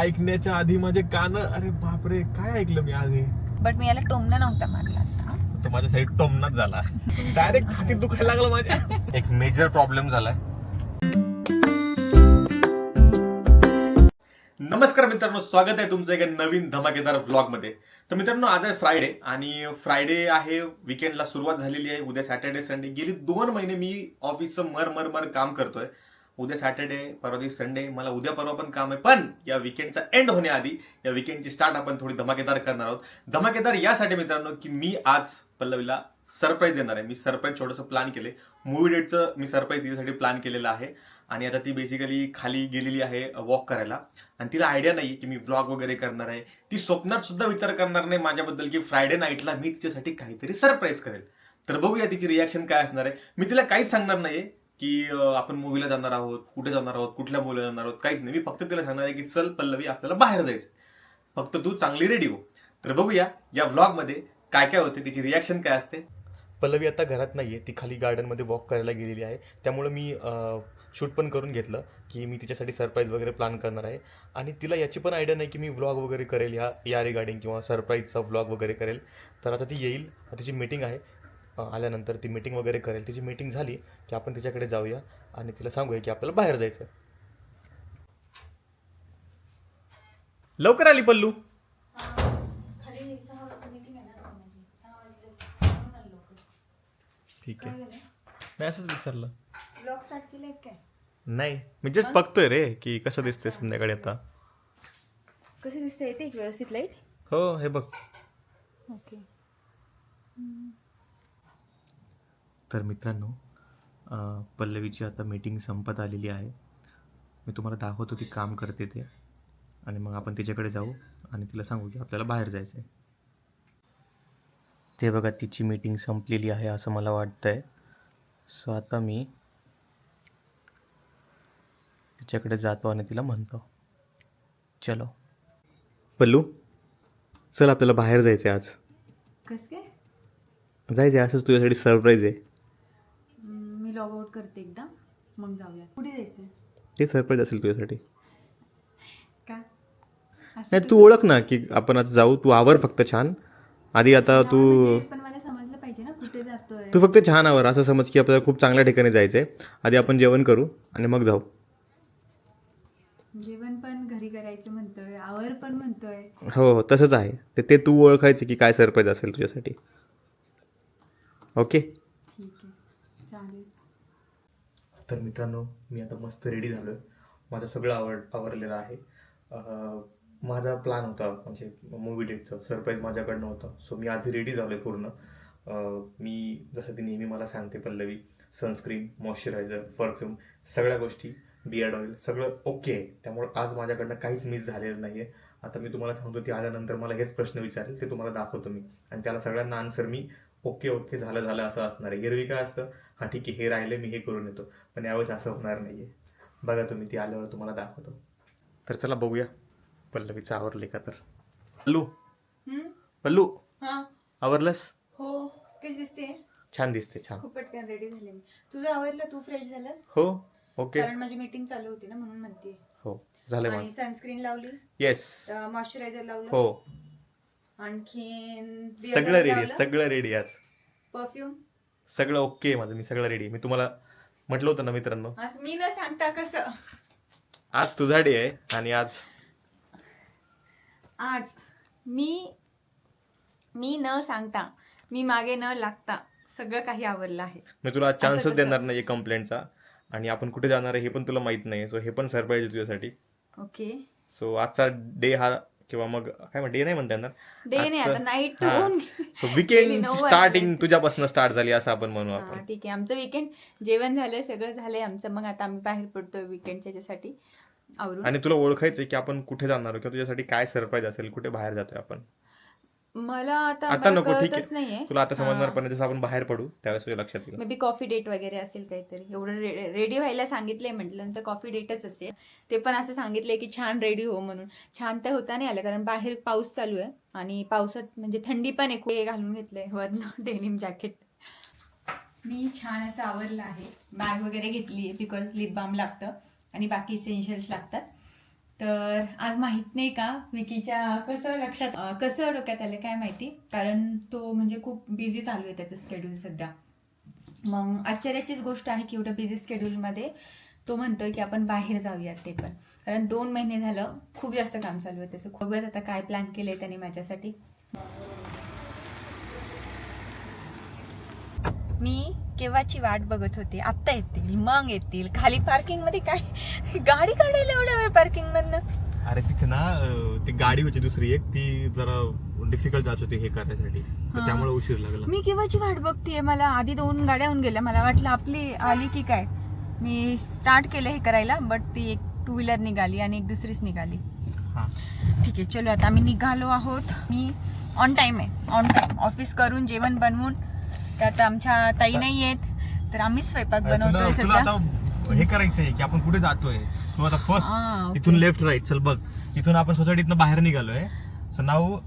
ऐकण्याच्या आधी माझे कान अरे बापरे काय ऐकलं मी आज हे? बट मी याला टोमना नव्हता मारला आता. तो माझ्या साईड टोमनाच झाला. डायरेक्ट छातीत दुखायला लागलं माझ्या. एक मेजर प्रॉब्लेम झालाय. नमस्कार मित्रांनो स्वागत आहे तुमचं एका नवीन धमाकेदार व्लॉगमध्ये तर मित्रांनो आज आहे फ्रायडे आणि फ्रायडे आहे विकेंडला सुरुवात झालेली आहे. उद्या सॅटर्डे संडे गेली दोन महिने मी ऑफिसचं मर मर मर काम करतोय. उद्या सॅटर्डे परवा दिवस संडे मला उद्या परवा पण काम आहे. पण या विकेंडचा एंड होण्याआधी या विकेंडची स्टार्ट आपण थोडी धमाकेदार करणार आहोत. धमाकेदार यासाठी मित्रांनो की मी आज पल्लवीला सरप्राईज देणार आहे. मी सरप्राईज छोटंसं प्लॅन केले मूवी डेटचं मी सरप्राईज तिच्यासाठी प्लॅन केलेलं आहे. आणि आता ती बेसिकली खाली गेलेली आहे वॉक करायला. आणि तिला आयडिया नाही की मी व्लॉग वगैरे करणार आहे. ती स्वप्नात सुद्धा विचार करणार नाही माझ्याबद्दल की फ्रायडे नाईटला मी तिच्यासाठी काहीतरी सरप्राईज करेल. तर बघूया तिची रिॲक्शन काय असणार आहे. मी तिला काहीच सांगणार नाहीये. की आपण मूवीला जाणार आहोत कुठे जाणार आहोत कुठल्या मूवीला जाणार आहोत काहीच नाही. मी फक्त तिला सांगणार आहे की चल पल्लवी आपल्याला बाहेर जायचं फक्त तू चांगली रेडी हो. तर बघूया या व्लॉगमध्ये काय काय होते तिची रिॲक्शन काय असते? पल्लवी आता घरात नाही आहे ती खाली गार्डनमध्ये वॉक करायला गेलेली आहे. त्यामुळे मी शूट पण करून घेतलं की मी तिच्यासाठी सरप्राईज वगैरे प्लॅन करणार आहे. आणि तिला याची पण आयडिया नाही की मी व्लॉग वगैरे करेल या या रिगार्डिंग किंवा सरप्राईजचा व्लॉग वगैरे करेल. तर आता ती येईल. तिची मीटिंग आहे. आल्यानंतर ती मीटिंग वगैरे करेल. तिची मीटिंग झाली की आपण तिच्याकडे जाऊया आणि तिला सांगूया की आपल्याला बाहेर जायचं. लवकर आली पल्लू. ठीक आहे? मी असंच विचारलं. नाही मी जस्ट बघतोय रे की कसं दिसते संध्याकाळी आता. कशी दिसते येते एक व्यवस्थित लाइट हो हे बघ. ओके. तर मित्रांनो पल्लवीची आता मीटिंग संपत आलेली आहे. मी तुम्हाला दाखवतो ती काम करते ते. आणि मग आपण तिच्याकडे जाऊ आणि तिला सांगू की आपल्याला बाहेर जायचं आहे. ते बघा तिची मीटिंग संपलेली आहे असं मला वाटतंय. सो आता मी तिच्याकडे जातो आणि तिला म्हणतो. चलो. पल्लू चल आपल्याला बाहेर जायचं आहे आज. कस काय? जायचं आहे असंच तुझ्यासाठी सरप्राईज आहे. लॉग आउट करते एकदा मग जाऊया. कुठे जायचं ते सरप्राईज असेल तुझ्यासाठी. का? नाही तू ओळख ना की आपण आता जाऊ तू आवर फक्त छान. आधी आता तू म्हणजे पण मला समजलं पाहिजे ना कुठे जातोय. तू फक्त छान आवर असं समज की आपल्याला खूप चांगल्या ठिकाणी जायचं आहे आधी आपण जेवण करू आणि मग जाऊ. जेवण पण घरी करायचं म्हणतोय आवर पण म्हणतोय. हो हो तसंच आहे. ते ते तू ओळखायचं की काय सरप्राईज असेल तुझ्यासाठी. ओके? ठीक आहे. चालेल. तर मित्रांनो मी आता मस्त रेडी झालो आहे माझं सगळं आवड आवरलेलं आहे. माझा प्लॅन होता म्हणजे मूवी डेटचं सरप्राईज माझ्याकडनं होतं. सो मी आधी रेडी झालो आहे पूर्ण मी जसं ती नेहमी मला सांगते पल्लवी सनस्क्रीन मॉइश्चरायझर परफ्यूम सगळ्या गोष्टी बियर्ड ऑइल सगळं ओके आहे. त्यामुळे आज माझ्याकडनं काहीच मिस झालेलं नाही आहे आता मी तुम्हाला सांगतो ती आल्यानंतर मला हेच प्रश्न विचारेल ते तुम्हाला दाखवतो मी. आणि त्याला सगळ्यांना आन्सर मी ओके ओके झालं झालं असं असणार आहे. एरवी काय असतं हां ठीक आहे हे राहिले मी हे करून येतो. पण यावेळेस असं होणार नाही आहे बघा तुम्ही ती आल्यावर तुम्हाला दाखवतो. तर चला बघूया. पल्लवीचं आवरले का तर? पल्लू. पल्लू. हा. आवरलंस? हो कशी दिसते. छान दिसते छान. खूप पटकन रेडी झाले मी. तुझं आवरलं तू फ्रेश झालंस? हो ओके कारण माझी मीटिंग चालू होती ना म्हणून म्हणते हो झालं मग आणि सनस्क्रीन लावली? येस मॉइश्चरायझर लावलं? हो. आणखीन सगळं रेडी सगळं रेडी आज. परफ्यूम सगळं ओके आहे माझं मी सगळं रेडी मी तुम्हाला म्हटलं होतं ना मित्रांनो. आज मी न सांगता कसं? आज तुझा डे आहे आणि आज आज मी मी न सांगता मी मागे न लागता सगळं काही आवरलं आहे. मी तुला चान्सच कसं? देणार नाही कंप्लेंटचा आणि आपण कुठे जाणार आहे हे पण तुला माहीत नाही सो हे पण सरप्राईज आहे तुझ्यासाठी. ओके सो आजचा डे हा किंवा मग काय डे नाही म्हणता डे नाही आता नाईट. होऊन सो Daily विकेंड नऊ स्टार्टिंग. तुझ्यापासून स्टार्ट झाली असं आपण म्हणू हा, आपण. ठीक आहे. आमचं विकेंड जेवण झालंय सगळं झालंय आमचं. मग आता आम्ही बाहेर पडतोय विकेंडच्या याच्यासाठी आवरून. आणि तुला ओळखायचंय की आपण कुठे जाणार आहोत किंवा तुझ्यासाठी काय सरप्राईज असेल कुठे बाहेर जातोय आपण? मला आता आता मला नको, ठीक कळतच नाहीये. तुला आता समजणार हा. पण नाही, जसं आपण बाहेर पडू त्यावेळेस तुझ्या लक्षात येईल. मे बी कॉफी डेट वगैरे असेल काहीतरी. एवढं रेडी व्हायला सांगितलंय म्हटलं तर कॉफी डेटच असेल. ते पण असं सांगितलंय की छान रेडी हो म्हणून. छान तर होता नाही आलं कारण बाहेर पाऊस चालू आहे आणि पावसात म्हणजे थंडी पण आहे. खूप हे घालून घेतलंय वरनं डेनिम जॅकेट मी छान असं आवरलं आहे. बॅग वगैरे घेतली आहे बिकॉज लिप बाम लागतं आणि बाकी इसेन्शियल्स लागतात. तर आज माहीत नाही का विकीच्या कसं लक्षात कसं डोक्यात आलं काय माहिती? कारण तो म्हणजे खूप बिझी चालू आहे त्याचं स्केड्यूल सध्या. मग आश्चर्याचीच गोष्ट आहे की एवढ्या बिझी स्केड्यूलमध्ये तो म्हणतोय की आपण बाहेर जाऊयात ते पण. कारण दोन महिने झालं खूप जास्त काम चालू आहे त्याचं. बघूयात आता काय प्लॅन केलं आहे त्याने माझ्यासाठी. मी केव्हाची वाट बघत होते? आत्ता येतील मग येतील. खाली पार्किंगमध्ये काय? गाडी काढायला एवढा वेळ पार्किंग मधनं अरे तिथे ना अं, ती गाडी होती दुसरी एक. ती जरा डिफिकल्ट जात होती हे करण्यासाठी. तर. त्यामुळे उशीर लागला. मी केव्हाची वाट बघतीये? मला आधी दोन गाड्या होऊन गेल्या. मला वाटलं आपली आली की काय? मी स्टार्ट केलं हे करायला बट ती एक टू व्हीलर निघाली आणि एक दुसरीच निघाली. हा. ठीक आहे चलो आता आम्ही निघालो आहोत. मी ऑन टाइम आहे. ऑन टाइम ऑफिस करून जेवण बनवून त्यात आमच्या ताई नाही आहेत तर आम्हीच स्वयंपाक बनवतोय तुला सध्या. आता हे करायचं आहे की आपण कुठे जातोय? सो आता हा, फर्स्ट. इथून लेफ्ट राईट चल बघ. इथून आपण सोसायटीतनं बाहेर निघालोय. सो नाव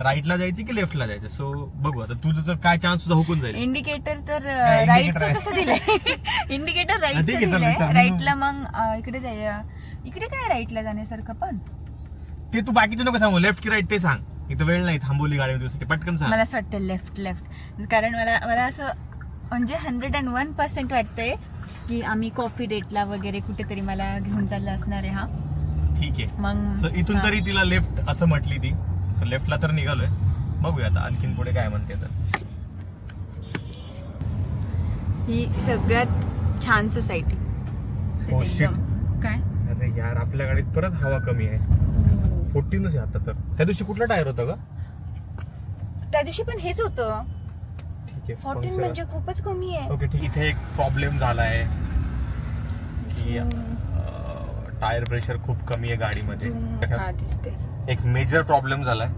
राईटला जायचं की लेफ्टला जायचं? सो बघू आता तुझं काय चान्स तुझा हुकून जाईल. इंडिकेटर तर राईटचं indicator आहे? कसं दिलंय. इंडिकेटर हा, ठीक राईटचं आहे, चल, दिलंय. चल. राईटला मग अं, इकडे जाऊया. इकडे काय राईटला जाण्यासारखं पण? ते तू बाकीचे नको सांगू. लेफ्ट की राईट ते सांग. इथं वेळ नाही थांबवली गाडी तुझ्यासाठी पटकन सांग. मला असं वाटतं लेफ्ट लेफ्ट कारण मला मला असं म्हणजे हंड्रेड अँड वन पर्सेंट वाटतंय की आम्ही कॉफी डेटला वगैरे कुठेतरी मला घेऊन चाललं असणार आहे हा. ठीक आहे. मग इथून. तरी तिला लेफ्ट असं म्हटली ती. सो लेफ्टला तर निघालोय. बघूया आता आणखीन पुढे काय म्हणते तर. ही सगळ्यात छान सोसायटी Oh, shit. काय? अरे यार आपल्या गाडीत परत हवा कमी आहे. फोर्टीनच आहे आता तर. त्या दिवशी कुठला टायर होता का त्या दिवशी पण हेच होतं. ठीक आहे फॉर्टीन म्हणजे खूपच कमी आहे. ओके ठीक इथे एक प्रॉब्लेम झाला आहे की टायर प्रेशर खूप कमी आहे गाडीमध्ये. हा दिसते एक मेजर प्रॉब्लेम झालाय.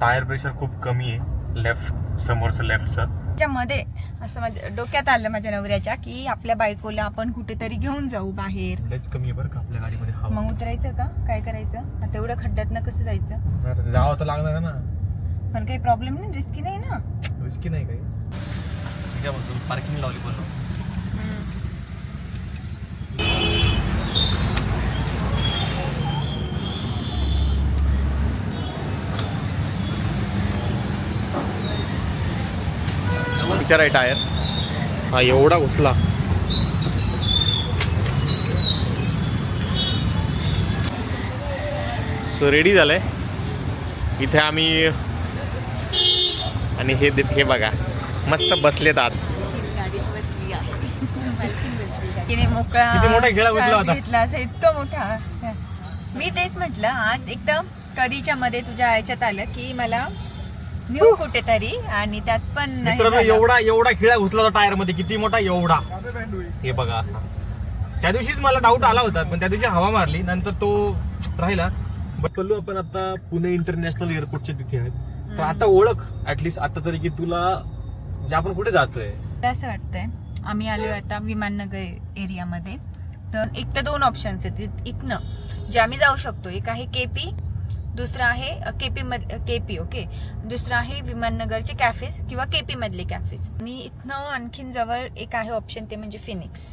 टायर प्रेशर खूप कमी आहे. लेफ्ट समोरचं लेफ्टचं त्याच्यामध्ये असं माझ्या डोक्यात आलं माझ्या नवऱ्याच्या की आपल्या बायकोला आपण कुठेतरी घेऊन जाऊ बाहेर. लयच कमी आहे बरं का आपल्या गाडीमध्ये हवा. मग उतरायचं का? काय करायचं? आता एवढं खड्ड्यातनं कसं जायचं? आता जावं तर लागणार आहे ना. पण काही प्रॉब्लेम नाही रिस्की नाही ना? रिस्की नाही काही. म्हणतो पार्किंग लावली पण विचार आहे. टायर हा एवढा घुसला. सो रेडी झालंय. इथे आम्ही आणि हे हे बघा. मस्त बसलेत आत. बसली मोठा होता. घेतला असं इतकं मोठा. मी तेच म्हटलं आज एकदम कधीच्या मध्ये तुझ्या याच्यात आलं की मला नेऊ कुठेतरी आणि त्यात पण नाही मित्रांनो झालं. एवढा एवढा खिळा घुसला होता टायरमध्ये किती मोठा एवढा. हे बघा असा. त्या दिवशीच मला डाऊट आला होता पण त्या दिवशी हवा मारली नंतर तो राहिला. बट पल्लू आपण आता पुणे इंटरनॅशनल एअरपोर्टच्या तिथे आहेत. तर आता ओळख ऍटलिस्ट आता तरी की तुला म्हणजे आपण कुठे जातोय? मला असं वाटतंय आम्ही आलोय आता विमाननगर एरियामध्ये तर एक तर दोन ऑप्शन्स आहेत. इत- इथनं जे आम्ही जाऊ शकतो एक आहे केपी दुसरं आहे केपी मध केपी ओके. दुसरं आहे विमाननगरचे कॅफेज किंवा केपी मधले कॅफेज आणि इथनं आणखीन जवळ एक आहे ऑप्शन ते म्हणजे फिनिक्स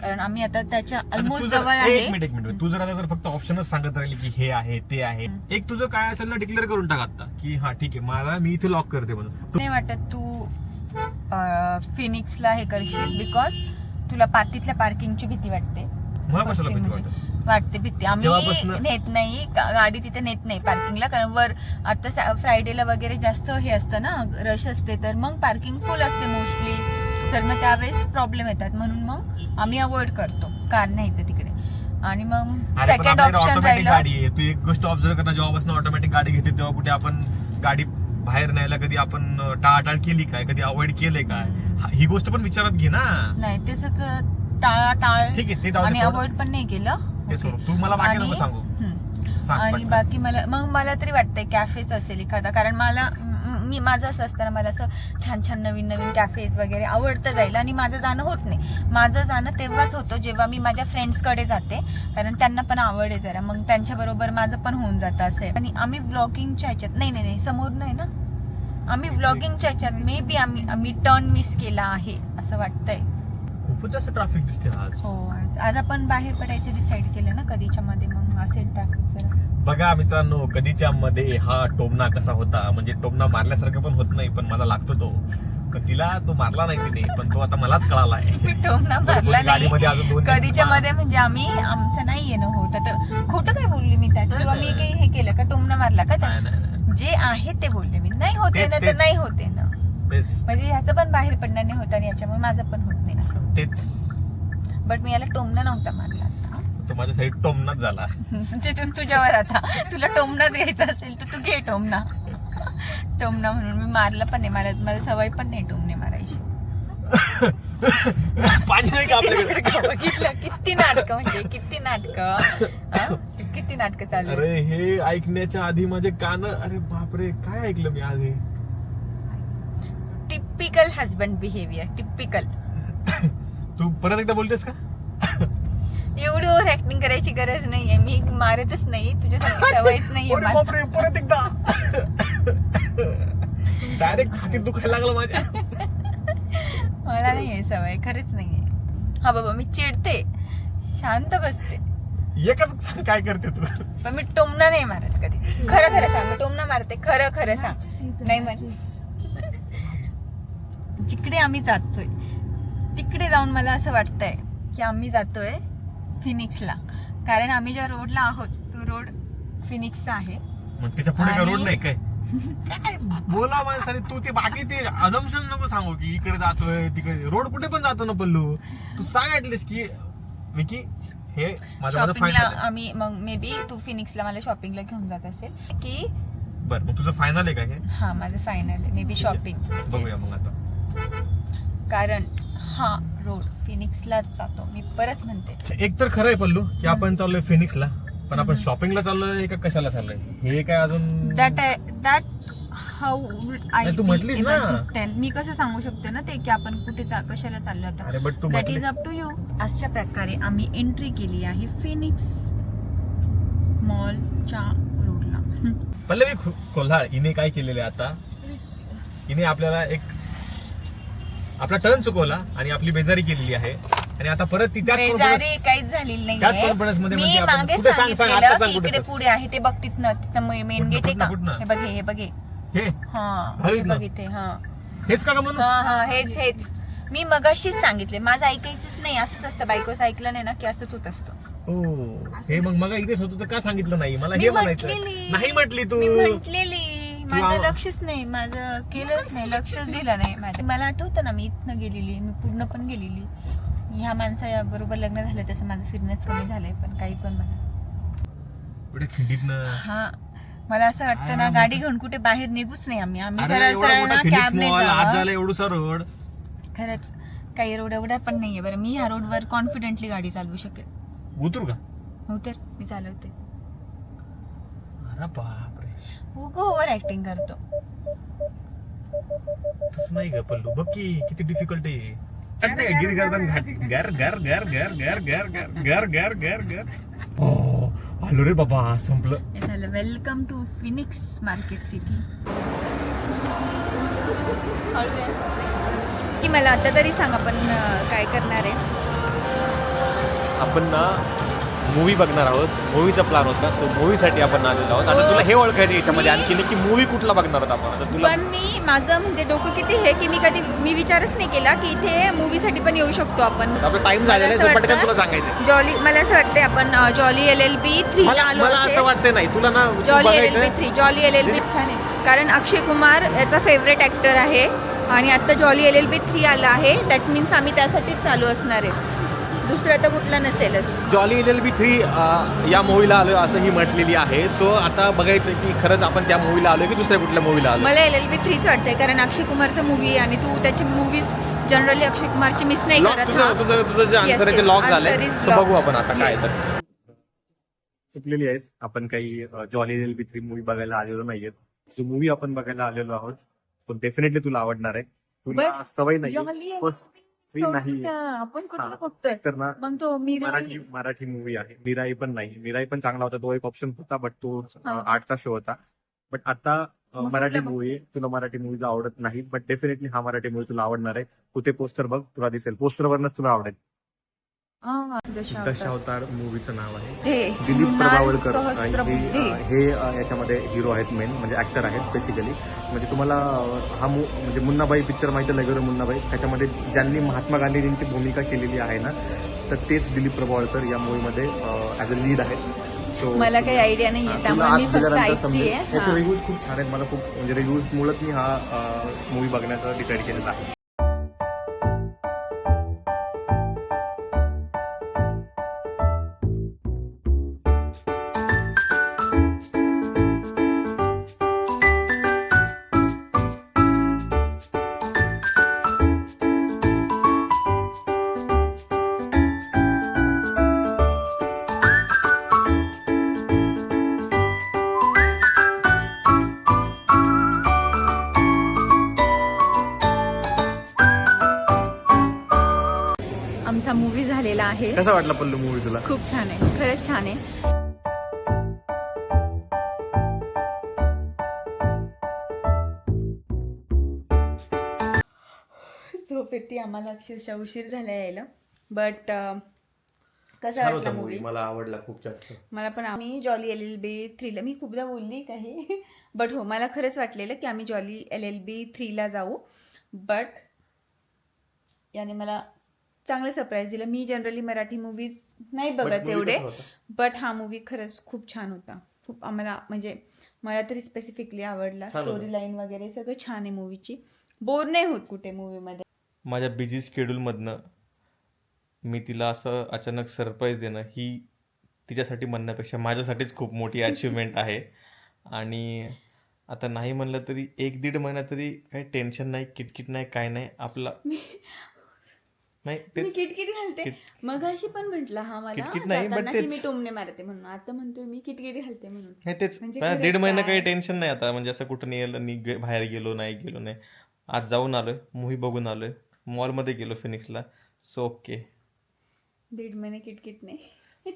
कारण आम्ही आता त्याच्या ऑलमोस्ट जवळ एक आहे. मिनिट एक मिनिट तू जर आता जर फक्त ऑप्शनच सांगत राहिली की हे आहे ते आहे. एक तुझं काय असेल ना डिक्लेअर करून टाक आता. की हा ठीक आहे मला मी इथे लॉक करते म्हणून. तू- नाही वाटत तू फिनिक्सला हे करशील बिकॉज तुला पा तिथल्या पार्किंगची भीती वाटते. मला कशाला भीती म्हणजे वाटत? वाटते भीती आम्ही जेव्हापासनं- नेत नाही गा- गाडी तिथे नेत नाही पार्किंगला कारण वर आता सा- फ्रायडेला वगैरे जास्त हे असतं ना रश असते. तर मग पार्किंग फुल असते मोस्टली तर मग त्यावेळेस प्रॉब्लेम येतात. म्हणून मग आम्ही अवॉइड करतो. कार न्यायचं तिकडे. आणि मग अरे पण सेकंड आपल्याकडे ऑप्शन ऑटोमॅटिक राहिलं. गाडी आहे. तू एक गोष्ट ऑब्झर्व करणं जेव्हापासून ऑटोमॅटिक गाडी घेते तेव्हा कुठे आपण गाडी बाहेर न्यायला कधी आपण टाळाटाळ केली काय? कधी अवॉइड केले काय? हा- ही गोष्ट पण विचारात घे ना. नाही तसं तर टाळा टाळ ठीक आहे ते जाऊ दे आणि सोड. अवॉइड पण नाही केलं. ते मला बाकी नको आणि- सांगू. हम्म. सांग आणि पटकन. बाकी मला मग मला तरी वाटतंय कॅफेच असेल एखादा. कारण मला म- मी माझं असं असताना मला असं छान छान नवीन नवीन कॅफेज वगैरे आवडतं जाईल आणि माझं जाणं होत नाही. माझं जाणं तेव्हाच होतं जेव्हा मी माझ्या फ्रेंड्सकडे जाते. कारण त्यांना पण आवड आहे जरा. मग त्यांच्याबरोबर माझं पण होऊन जातं असं आहे. आणि आम्ही व्लॉगिंगच्या ह्याच्यात नाही नाही नाही. समोर नाही ना? आम्ही व्लॉगिंगच्या ह्याच्यात मे बी आम्ही आम्ही टर्न मिस केला आहे असं वाटतंय. खूपच जास्त ट्रॅफिक दिसते आज. हो आज आपण बाहेर पडायचं डिसाईड केलं ना कधीच्या मध्ये मग असेल ट्रॅफिक बघा मित्रांनो कधीच्या मध्ये हा टोमना कसा होता? म्हणजे टोमना मारल्यासारखं पण होत नाही पण मला लागतो तो. पण तिला तो मारला नाही तिने पण तो आता मलाच कळाला आहे टोमना मारला नाही. गाडीमध्ये अजून दोन कधीच्या मध्ये म्हणजे आम्ही आमचं नाही येणं होत. आता खोटं काय बोलली मी त्यात? किंवा मी काही हे केलं का? टोमना मारला का नाही त्या नाही नाही. जे आहे ते बोलले मी. नाही होते तेच, ना तर तेच. नाही होते ना. तेच म्हणजे ह्याचं पण बाहेर पडणार नाही होत आणि याच्यामुळे माझं पण होत नाही असं तेच. बट मी याला टोमना नव्हता मारला आता. तो माझ्यासाठी टोमनाच झाला. तिथून तुझ्यावर आता. तुला टोमनाच घ्यायचा असेल तर तू घे टोमना टोमना म्हणून मी मारला पण नाही. मला मला सवय पण नाही टोमने मारायची. पाणी नाही का किती आपल्याकडे? नाटकं बघितलं? किती नाटकं म्हणजे? किती नाटकं? किती नाटकं चालू आहेत. अरे हे ऐकण्याच्या आधी माझे कान अरे बापरे काय ऐकलं मी आज हे? टिपिकल हजबंड बिहेवियर टिपिकल तू परत एकदा बोलतेस का? एवढी ओव्हर ऍक्टिंग करायची गरज नाहीये. मी मारतच नाही. तुझ्यासाठी सवयच नाहीये अरे मला. बापरे परत एकदा. डायरेक्ट छातीत दुखायला लागलं माझ्या. मला नाहीये सवय खरंच नाहीये. हा बाबा मी चिडते. शांत बसते. एकच सांग काय करते तू? पण मी टोमना नाही मारत कधी. खरं खरं सांग मी टोमना मारते. खरं खरं सांग. नाही म्हण जिकडे आम्ही जातोय तिकडे जाऊन मला असं वाटतंय की आम्ही जातोय फिनिक्सला कारण आम्ही ज्या रोडला आहोत तो रोड फिनिक्सचा आहे. मग त्याच्या पुढे काय रोड नाही काय? काय बोला माणसाने तू ते बाकी ते अजम्पशन नको सांगू की इकडे जातोय तिकडे रोड कुठे पण जातो ना पल्लू? तू सांग ऍटलीस्ट की विकी हे माझं माझं शॉपिंगला फायनल आम्ही मग मे बी तू फिनिक्सला मला शॉपिंगला घेऊन जात असेल की बरं मग तुझं फायनल आहे का हे? हा माझं फायनल मे बी शॉपिंग बघूया मग आता. कारण हा रोड फिनिक्सलाच जातो. मी परत म्हणते. एक तर खरं आहे पल्लू की आपण चाललोय फिनिक्सला पण आपण शॉपिंगला चाललोय का कशाला चाललोय? हे काय अजून दॅट दॅट हाऊ आय तू म्हटलीस ना. टेल मी कसं सांगू शकते ना ते की आपण कुठे चा- कशाला चाललो आता? अरे बट तू दॅट म्हटलीस. इज अप टू यू अशा प्रकारे आम्ही एंट्री केली आहे फिनिक्स मॉलच्या रोडला पल्लवी खु- कोल्हाळ हिने काय केलेलं आहे आता हिने आपल्याला एक आपला टर्न चुकवला आणि आपली बेजारी केलेली आहे. आणि आता परत ती त्याच बेजारी काहीच झालेली त्याच नाहीये confidence मध्ये मी म्हणजे आपण मागे कुठे सांग- सांग, आता सांगितलेलं सांग की कुठे इकडे तर. पुढे आहे ते बघ तिथनं तिथं मेन कुठनं, गेट आहे का? कुठनं? हे बघे हे बघे हे. हा? हा हे इथनं. बघ इथे हा. हेच का ग म्हणून? हा हा हेच हेच. मी मगाशीच सांगितले माझं ऐकायचंच नाही असंच असतं. बायकोच ऐकलं नाही ना की असंच होत असतं. ओ हे मग मग इथेच होतं तर का सांगितलं नाही? मला मी हे म्हणायचं म्हटलेली. नाही म्हटली तू. मी म्हटलेली. माझं लक्षच नाही माझं केलंच नाही लक्षच दिलं नाही माझं मला आठवतं ना मी इथनं गेलेली मी पूर्ण पण गेलेली. ह्या माणसा बरोबर लग्न झालं तसं माझं फिरणंच कमी झालंय पण काही पण खिंडीतनं? हा मला असं वाटतं ना गाडी घेऊन कुठे बाहेर निघूच नाही आम्ही. आम्ही अरे सरळ एवढा सरळ मोठा ना फिनिक्स कॅबने मॉल आज जावं. झाला एवढूसा रोड खरंच काही रोड एवढा पण नाहीये बरं. मी ह्या रोडवर कॉन्फिडेंटली गाडी चालवू शकेल. उतरू का? हो तर मी चालवते. अरे बापरे उगो ओव्हर ऍक्टिंग करतो तसं नाही ग पल्लू बघ की किती डिफिकल्ट आहे गिरगर्दन घाट गर गर गर गर गर गर गर गर गर गर हो आलो रे बाबा संपलं हे झालं welcome to Phoenix Market City की मला आता तरी सांग आपण अं, काय करणार आहे आपण ना मूवी बघणार आहोत. मूवीचा प्लॅन होता. सो मूवीसाठी आपण आलेलो आहोत. आता. तुला हे ओळखायचं याच्यामध्ये आणखी की मूवी कुठला बघणार आहोत आपण? आता तुला पण मी माझं म्हणजे डोकं किती हे की मी कधी मी विचारच नाही केला की इथे मूवीसाठी पण येऊ शकतो आपण. आपला टाइम मला झालेला आहे. असं so पटकन वाटतं- तुला सांगायचं जॉली मला असं वाटतंय आपण Jolly L L B three मला आलो मला असं वाटतं नाही. तुला ना Jolly L L. B three Jolly L L B छान आहे. कारण अक्षय कुमार याचा फेवरेट ऍक्टर आहे. आणि आता Jolly L L B three आला आहे. दॅट मीन्स आम्ही त्यासाठीच चालू असणार आहे. दुसरा तर कुठला नसेलच. Jolly L L B three या मूवीला आलोय असं ही म्हटलेली आहे. सो आता बघायचं की खरंच आपण त्या मूवीला आलोय की दुसऱ्या कुठल्या मूवीला आलोय? मला एल एल बी थ्रीच वाटतंय कारण अक्षय कुमारचं मूवी आणि तू त्याची मूवीज जनरली अक्षय कुमारची मिस नाही लॉक करत तुझं हा. तुझं तुझं जे Yes, आन्सर आहे ते लॉक answer झालंय. is So lock. बघू आपण आता काय Yes. तर. चुकलेली आहेस. आपण काही Jolly L B three movie बघायला आलेलो नाहीये जो मूवी आपण बघायला आलेलो आहोत तो डेफिनेटली तुला आवडणार आहे. तुला But सवय नाही फर्स्ट नाही. आपण कुठला. बघतोय? तर ना मग तो मीरा मराठी मूवी आहे. मिराई पण नाही. मिराई पण चांगला होता. तो एक ऑप्शन होता बट तो हा. आर्टचा शो होता. बट आता अ, मग मराठी कुठला मूवी तुला मराठी मूवी आवडत नाही बट डेफिनेटली हा मराठी मूवी तुला आवडणार आहे. तू ते पोस्टर बघ तुला दिसेल. पोस्टरवरच तुला आवडेल. दशावतार. मूवीचं नाव आहे. दिलीप प्रभावळकर. हे याच्यामध्ये हिरो आहेत मेन म्हणजे ऍक्टर आहेत बेसिकली म्हणजे तुम्हाला हा मु म्हणजे मुन्नाबाई पिक्चर माहिती आहे लगेरो मुन्नाबाई. त्याच्यामध्ये ज्यांनी महात्मा गांधीजींची भूमिका केलेली आहे ना तर तेच दिलीप प्रभावळकर या मूवीमध्ये ॲज अ लीड आहेत. सो मला काही आयडिया नाहीये त्यामुळे मी फक्त ऐकतेय. याचे हा. रिव्ह्यूज खूप छान आहेत. मला खूप म्हणजे रिव्ह्यूज मुळेच मी हा मूवी बघण्याचा डिसाईड केलेला आहे. कसा वाटला पल्लू मूवी तुला? खूप छान आहे. खरंच छान आहे. झोप येते आम्हाला. अक्षरशः उशीर झाला यायला. बट कसा छान वाटला होता मूवी मूवी मला आवडला खूप जास्त. मला पण आम्ही जॉली एल एल बी थ्रीला मी खूपदा बोलली काही. बट हो मला खरंच वाटलेलं की आम्ही जॉली एल एल बी थ्रीला जाऊ. बट याने मला चांगलं सरप्राईज दिलं. मी जनरली मराठी मूवीज नाही बघत एवढे? बट हा मूवी खरंच खूप छान होता. खूप आम्हाला म्हणजे मला तरी स्पेसिफिकली आवडला. स्टोरी लाईन वगैरे सगळं छान आहे मूवीची बोर नाही होत कुठे मूवीमध्ये माझ्या बिझी स्केड्यूलमधनं मी तिला असं अचानक सरप्राईज देणं ही तिच्यासाठी म्हणण्यापेक्षा माझ्यासाठीच खूप मोठी अचिव्हमेंट आहे. आणि आता नाही म्हणलं तरी एक दीड महिना तरी काही टेन्शन नाही किटकिट नाही काय नाही. आपला नाही मी तेच किटकिट घालते. किट- मग अशी पण म्हंटल हा मला किटकिट नाही, but जाताना की तेच. मी टोमणे मारते म्हणून. आता म्हणतोय मी किटकिट घालते म्हणून. नाही तेच. म्हणजे मला खरंच दीड महिना काय? काही टेन्शन नाही आता. म्हणजे असं कुठं नाही नि बाहेर गेलो नाही गेलो नाही. आज जाऊन आलोय मूवी बघून आलोय. मॉलमध्ये गेलो फिनिक्सला. सो ओके दीड महिने किटकिट नाही.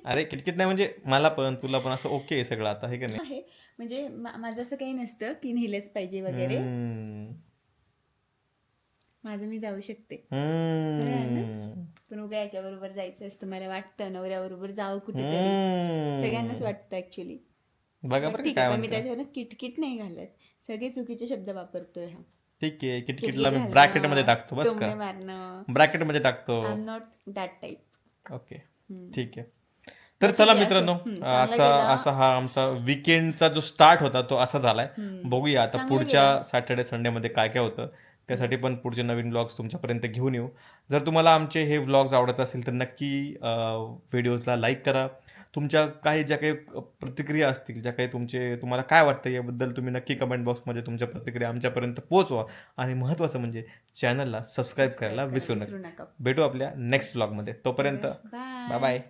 अरे किटकिट नाही म्हणजे मला पण तुला पण असं ओके आहे सगळं आता हे का नाही? आहे. म्हणजे मा- माझं असं काही नसतं की नेलंच पाहिजे वगैरे. हम्म. माझं मी जाऊ शकते. पण उगा याच्याबरोबर जायचं असतं मला वाटतं नवऱ्याबरोबर जावं कुठेतरी. हम्म. सगळ्यांनाच वाटतं ऍक्च्युली बघा बरं काय मी त्याच्यावर किटकिट नाही घालत. सगळे चुकीचे शब्द वापरतोय हा. ठीक आहे किटकिट किटकिटला मी ब्रॅकेटमध्ये टाकतो बस का? मारणं. ब्रॅकेटमध्ये टाकतो. I am not that type okay ठीक आहे. तर चला मित्रांनो आजचा. असा हा आमचा विकेंडचा जो स्टार्ट होता तो असा झालाय. बघूया आता पुढच्या. सॅटर्डे संडेमध्ये काय काय होतं. त्यासाठी पण पुढचे नवीन व्लॉग्स तुमच्यापर्यंत घेऊन येऊ. जर तुम्हाला आमचे हे व्लॉग्स आवडत असेल तर नक्की व्हिडिओजला लाईक करा. तुमच्या काही ज्या काही प्रतिक्रिया असतील ज्या काही तुमचे तुम्हाला काय वाटतं याबद्दल तुम्ही नक्की कमेंट बॉक्समध्ये तुमच्या प्रतिक्रिया आमच्यापर्यंत पोहोचवा. आणि महत्त्वाचं म्हणजे चॅनलला सबस्क्राईब करायला विसरू नका. भेटू आपल्या नेक्स्ट व्लॉगमध्ये तोपर्यंत बाय बाय